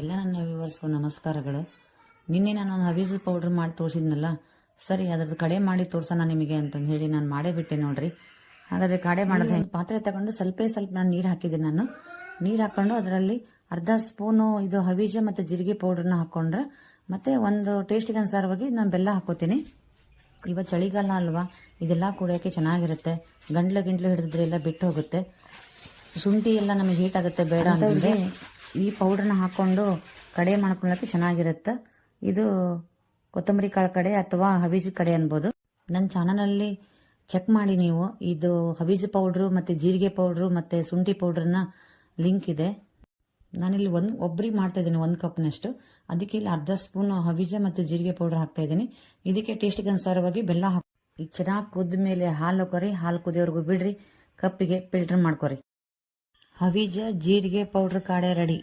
ಎಲ್ಲ ನನ್ನ ವ್ಯೂವರ್ಸ್ಗೂ ನಮಸ್ಕಾರಗಳು. ನಿನ್ನೆ ನಾನು ಹಬೀಜ್ ಪೌಡ್ರ್ ಮಾಡಿ ತೋರಿಸಿದ್ನಲ್ಲ ಸರಿ ಅದ್ರದ್ದು ಕಡೆ ಮಾಡಿ ತೋರ್ಸೋಣ ನಿಮಗೆ ಅಂತಂದು ಹೇಳಿ ನಾನು ಮಾಡೇ ಬಿಟ್ಟೆ ನೋಡ್ರಿ. ಹಾಗಾದ್ರೆ ಕಡೆ ಮಾಡೋದು ಹೆಂಗೆ? ಪಾತ್ರೆ ತಗೊಂಡು ಸ್ವಲ್ಪ ಸ್ವಲ್ಪ ನಾನು ನೀರು ಹಾಕಿದ್ದೆ ನಾನು. ನೀರು ಹಾಕೊಂಡು ಅದರಲ್ಲಿ ಅರ್ಧ ಸ್ಪೂನು ಇದು ಹಬೀಜ ಮತ್ತು ಜೀರಿಗೆ ಪೌಡ್ರನ್ನ ಹಾಕ್ಕೊಂಡ್ರೆ ಮತ್ತೆ ಒಂದು ಟೇಸ್ಟಿಗೆ ಅನುಸಾರವಾಗಿ ನಾನು ಬೆಲ್ಲ ಹಾಕೋತೀನಿ. ಇವತ್ತು ಚಳಿಗಾಲ ಅಲ್ವಾ ಇದೆಲ್ಲ ಕುಡಿಯೋಕ್ಕೆ ಚೆನ್ನಾಗಿರುತ್ತೆ. ಗಂಟ್ಲು ಗಿಂಟ್ಲು ಹಿಡಿದ್ರೆ ಎಲ್ಲ ಬಿಟ್ಟು ಹೋಗುತ್ತೆ. ಶುಂಠಿ ಎಲ್ಲ ನಮಗೆ ಹೀಟ್ ಆಗುತ್ತೆ ಬೇಡ ಅಂತಂದ್ರೆ ಈ ಪೌಡ್ರನ್ನ ಹಾಕ್ಕೊಂಡು ಕಡೆ ಮಾಡ್ಕೊಳ್ಳೋಕೆ ಚೆನ್ನಾಗಿರುತ್ತೆ. ಇದು ಕೊತ್ತಂಬರಿ ಕಾಳು ಕಡೆ ಅಥವಾ ಹವಿಜು ಕಡೆ ಅನ್ಬೋದು. ನನ್ನ ಚಾನಲಲ್ಲಿ ಚೆಕ್ ಮಾಡಿ ನೀವು. ಇದು ಹವಿಜ ಪೌಡ್ರು ಮತ್ತು ಜೀರಿಗೆ ಪೌಡ್ರು ಮತ್ತು ಶುಂಠಿ ಪೌಡ್ರನ್ನ ಲಿಂಕ್ ಇದೆ. ನಾನಿಲ್ಲಿ ಒಂದು ಒಬ್ಬರಿಗೆ ಮಾಡ್ತಾ ಇದ್ದೀನಿ, ಒಂದು ಕಪ್ನಷ್ಟು. ಅದಕ್ಕೆ ಇಲ್ಲಿ ಅರ್ಧ ಸ್ಪೂನ್ ಹಬೀಜ ಮತ್ತು ಜೀರಿಗೆ ಪೌಡ್ರ್ ಹಾಕ್ತಾ ಇದ್ದೀನಿ. ಇದಕ್ಕೆ ಟೇಸ್ಟಿಗೆ ಅನುಸಾರವಾಗಿ ಬೆಲ್ಲ ಹಾಕಿ ಈಗ ಚೆನ್ನಾಗಿ ಕುದ್ದ ಮೇಲೆ ಹಾಲು ಹಾಕೋರಿ, ಹಾಲು ಕುದಿಯೋರ್ಗು ಬಿಡ್ರಿ. ಕಪ್ಪಿಗೆ ಫಿಲ್ಟರ್ ಮಾಡ್ಕೊರಿ. ಹಬೀಜ ಜೀರಿಗೆ ಪೌಡ್ರ್ ಕಾಡೆ ರೆಡಿ.